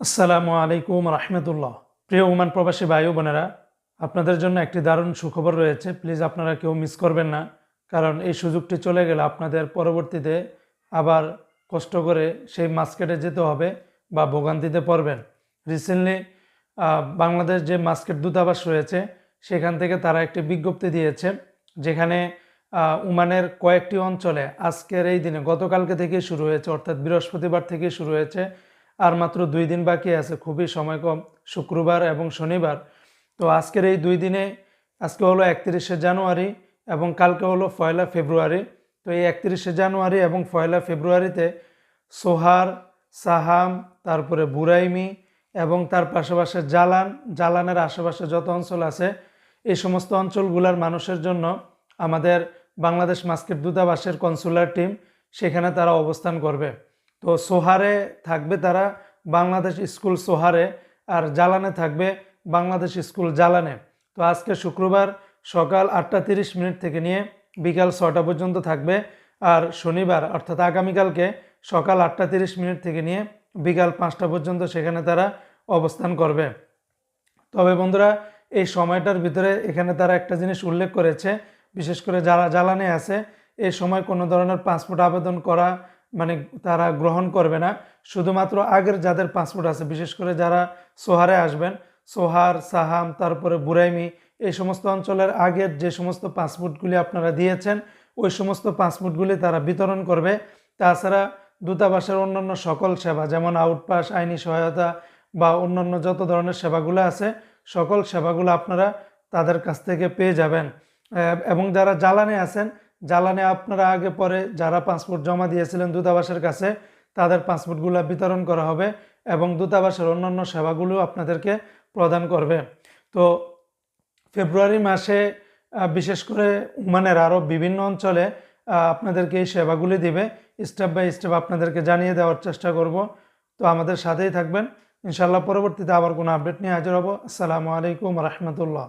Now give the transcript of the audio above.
আসসালামু আলাইকুম রহমতুল্লাহ। প্রিয় ওমান প্রবাসী ভাই বোনেরা, আপনাদের জন্য একটি দারুণ সুখবর রয়েছে। প্লিজ আপনারা কেউ মিস করবেন না, কারণ এই সুযোগটি চলে গেলে আপনাদের পরবর্তীতে আবার কষ্ট করে সেই মাস্কেটে যেতে হবে বা ভোগান্তিতে পড়বেন। রিসেন্টলি বাংলাদেশ যে মাস্কেট দূতাবাস রয়েছে, সেখান থেকে তারা একটি বিজ্ঞপ্তি দিয়েছে, যেখানে উমানের কয়েকটি অঞ্চলে আজকের এই দিনে গতকালকে থেকে শুরু হয়েছে, অর্থাৎ বৃহস্পতিবার থেকে শুরু হয়েছে আর মাত্র দুই দিন বাকি আছে, খুবই সময় কম, শুক্রবার এবং শনিবার। তো আজকের এই দুই দিনে, আজকে হলো একত্রিশে জানুয়ারি এবং কালকে হলো পয়লা ফেব্রুয়ারি। তো এই একত্রিশে জানুয়ারি এবং পয়লা ফেব্রুয়ারিতে সোহার, সাহাম, তারপরে বুরাইমি এবং তার পাশাপাশি জালান, জালানের আশেপাশে যত অঞ্চল আছে, এই সমস্ত অঞ্চলগুলার মানুষের জন্য আমাদের বাংলাদেশ মাস্কেট দূতাবাসের কনসুলার টিম সেখানে তারা অবস্থান করবে। তো সোহারে থাকবে তারা বাংলাদেশ স্কুল সোহারে আর জালানে থাকবে বাংলাদেশ স্কুল জালানে। তো আজকে শুক্রবার সকাল আটটা তিরিশ মিনিট থেকে নিয়ে বিকাল ছটা পর্যন্ত থাকবে আর শনিবার, অর্থাৎ আগামীকালকে সকাল আটটা তিরিশ মিনিট থেকে নিয়ে বিকাল পাঁচটা পর্যন্ত সেখানে তারা অবস্থান করবে। তবে বন্ধুরা, এই সময়টার ভিতরে এখানে তারা একটা জিনিস উল্লেখ করেছে, বিশেষ করে যারা জ্বালানি আছে এই সময় কোনো ধরনের পাসপোর্ট আবেদন করা মানে তারা গ্রহণ করবে না। শুধুমাত্র আগের যাদের পাসপোর্ট আছে, বিশেষ করে যারা সোহারে আসবেন, সোহার, সাহাম, তারপরে বুরাইমি, এই সমস্ত অঞ্চলের আগের যে সমস্ত পাসপোর্টগুলি আপনারা দিয়েছেন, ওই সমস্ত পাসপোর্টগুলি তারা বিতরণ করবে। তাছাড়া দূতাবাসের অন্যান্য সকল সেবা, যেমন আউটপাস, আইনি সহায়তা বা অন্যান্য যত ধরনের সেবাগুলো আছে, সকল সেবাগুলো আপনারা তাদের কাছ থেকে পেয়ে যাবেন। এবং যারা জ্বালানি আছেন জ্বালানে আপনারা আগে পরে যারা পাসপোর্ট জমা দিয়েছিলেন দূতাবাসের কাছে, তাদের পাসপোর্টগুলো বিতরণ করা হবে এবং দূতাবাসের অন্যান্য সেবাগুলো আপনাদেরকে প্রদান করবে। তো ফেব্রুয়ারি মাসে বিশেষ করে ওমানের আরও বিভিন্ন অঞ্চলে আপনাদেরকে এই সেবাগুলি দিবে। স্টেপ বাই স্টেপ আপনাদেরকে জানিয়ে দেওয়ার চেষ্টা করব। তো আমাদের সাথেই থাকবেন। ইনশাল্লাহ পরবর্তীতে আবার কোনো আপডেট নিয়ে হাজির হব। আসসালামু আলাইকুম রহমতুল্লাহ।